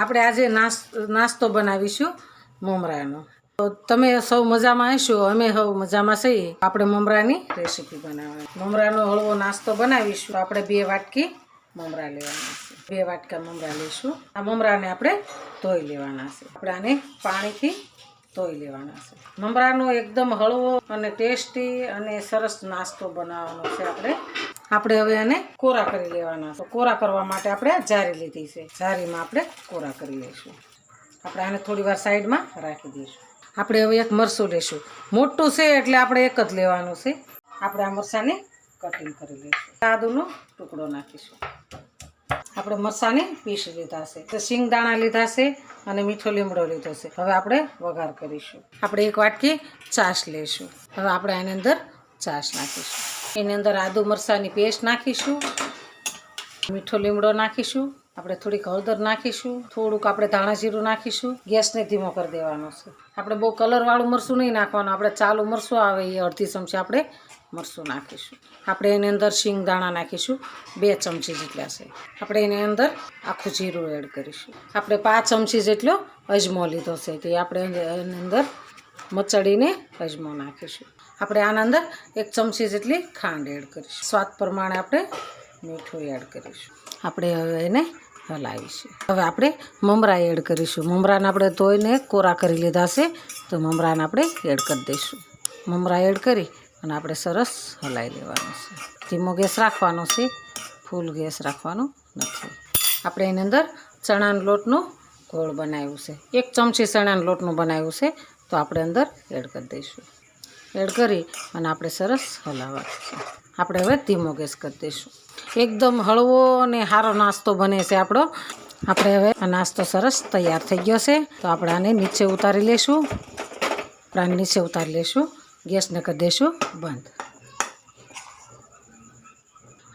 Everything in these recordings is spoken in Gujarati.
આપણે આજે નાસ નાસ્તો બનાવીશું મમરાનો. તો તમે સૌ મજામાં હશો? અમે સૌ મજામાં છીએ. આપણે મમરાની રેસીપી બનાવવાની. મમરાનો હળવો નાસ્તો બનાવીશું. આપણે બે વાટકી મમરા લેવાના છે. બે વાટકા મમરા લઈશું આ મમરાને આપણે ધોઈ લેવાના છે. આપણે આને પાણીથી ધોઈ લેવાના છે. મમરાનો એકદમ હળવો અને ટેસ્ટી અને સરસ નાસ્તો બનાવવાનો છે આપણે. આપણે હવે આને કોરા કરી લેવાના છે. કોરા કરવા માટે આપણે જારી લીધી છે. જારીમાં આપણે કોરા કરી લઈશું. આપણે આને થોડી વાર સાઈડમાં રાખી દઈશું. આપણે હવે એક મરસું લેશું. મોટું છે એટલે આપણે એક જ લેવાનું છે. આપણે આ મરસાને કટિંગ કરી લઈશું. આદુનો ટુકડો નાખીશું. આપણે મરસાને પીસી લીધા છે. તો સિંગ લીધા છે અને મીઠો લીમડો લીધો છે. હવે આપણે વઘાર કરીશું. આપણે એક વાટકી છાશ લઈશું. હવે આપણે આની અંદર છાશ નાખીશું. એની અંદર આદુ મરસાની પેસ્ટ નાખીશું, મીઠો લીમડો નાખીશું, આપણે થોડીક હળદર નાખીશું, થોડુંક આપણે ધાણા જીરું નાખીશું, ગેસને ધીમો કરી દેવાનો છે. આપણે બહુ કલરવાળું મરચું નહીં નાખવાનું, આપણે ચાલુ મરચું આવે એ અડધી ચમચી આપણે મરચું નાખીશું. આપણે એની અંદર શીંગ દાણા નાખીશું, બે ચમચી જેટલા છે. આપણે એની અંદર આખું જીરું એડ કરીશું. આપણે પાંચ ચમચી જેટલો અજમો લીધો છે, તે આપણે એની અંદર મચડીને અજમો નાખીશું. આપણે આના અંદર એક ચમચી જેટલી ખાંડ એડ કરીશું. સ્વાદ પ્રમાણે આપણે મીઠું એડ કરીશું. આપણે હવે એને હલાવીશું. હવે આપણે મમરા એડ કરીશું. મમરાને આપણે ધોઈને કોરા કરી લીધા છે, તો મમરાને આપણે એડ કરી દઈશું. મમરા એડ કરી અને આપણે સરસ હલાવી લેવાનું છે. ધીમો ગેસ રાખવાનો છે, ફૂલ ગેસ રાખવાનો નથી. આપણે એની અંદર ચણાના લોટનું ગોળ બનાવ્યું છે. એક ચમચી ચણાના લોટનું બનાવ્યું છે, તો આપણે અંદર એડ કરી દઈશું. એડ કરી અને આપણે સરસ હલાવવા આપણે હવે ધીમો ગેસ કરી દઈશું. એકદમ હળવો અને સારો નાસ્તો બને છે આપણો. આપણે હવે આ નાસ્તો સરસ તૈયાર થઈ ગયો છે. તો આપણે આને નીચે ઉતારી લઈશું. આપણે નીચે ઉતારી લઈશું. ગેસને કરી દઈશું બંધ.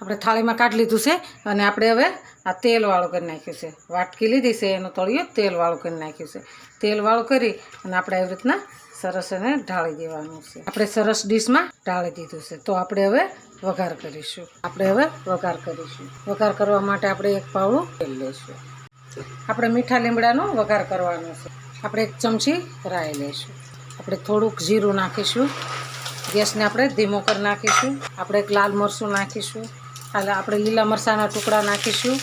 આપણે થાળીમાં કાઢી લીધું છે અને આપણે હવે આ તેલવાળું કરી નાખ્યું છે. વાટકી લીધી છે, એનું તળિયું તેલવાળું કરી નાખ્યું છે. તેલવાળું કરી અને આપણે એવી રીતના સરસ એને ઢાળી દેવાનું છે. આપણે સરસ ડીશમાં ઢાળી દીધું છે. તો આપણે હવે વઘાર કરીશું. આપણે હવે વઘાર કરીશું. વઘાર કરવા માટે આપણે એક પાવડું તેલ લઈશું. આપણે મીઠા લીમડાનો વઘાર કરવાનો છે. આપણે એક ચમચી રાઈ લઈશું. આપણે થોડુંક જીરું નાખીશું. ગેસને આપણે ધીમો કરી નાખીશું. આપણે એક લાલ મરચું નાખીશું. હાલ આપણે લીલા મરચાંના ટુકડા નાખીશું.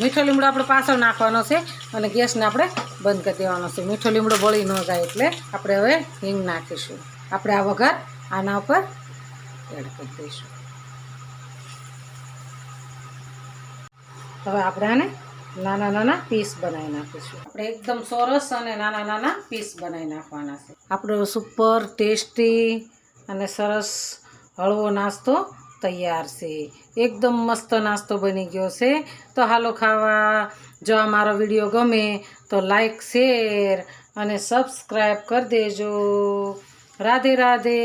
મીઠો લીમડો આપણે પાછળ નાખવાનો છે અને ગેસને આપણે બંધ કરી દેવાનો છે. મીઠો લીમડો બળી ન જાય એટલે આપણે હવે હિંગ નાખીશું. આપણે આ વઘાર આના ઉપર એડ કરી દઈશું. હવે આપણે આને નાના નાના પીસ બનાવી નાખીશું. આપણે એકદમ સરસ અને નાના નાના પીસ બનાવી નાખવાના છે. આપણો સુપર ટેસ્ટી અને સરસ હળવો નાસ્તો તૈયાર છે. એકદમ મસ્ત નાસ્તો બની ગયો છે. તો હાલો ખાવા, જો આ મારો વીડિયો ગમે તો લાઈક, શેર અને સબસ્ક્રાઈબ કરી દેજો. રાધે રાધે.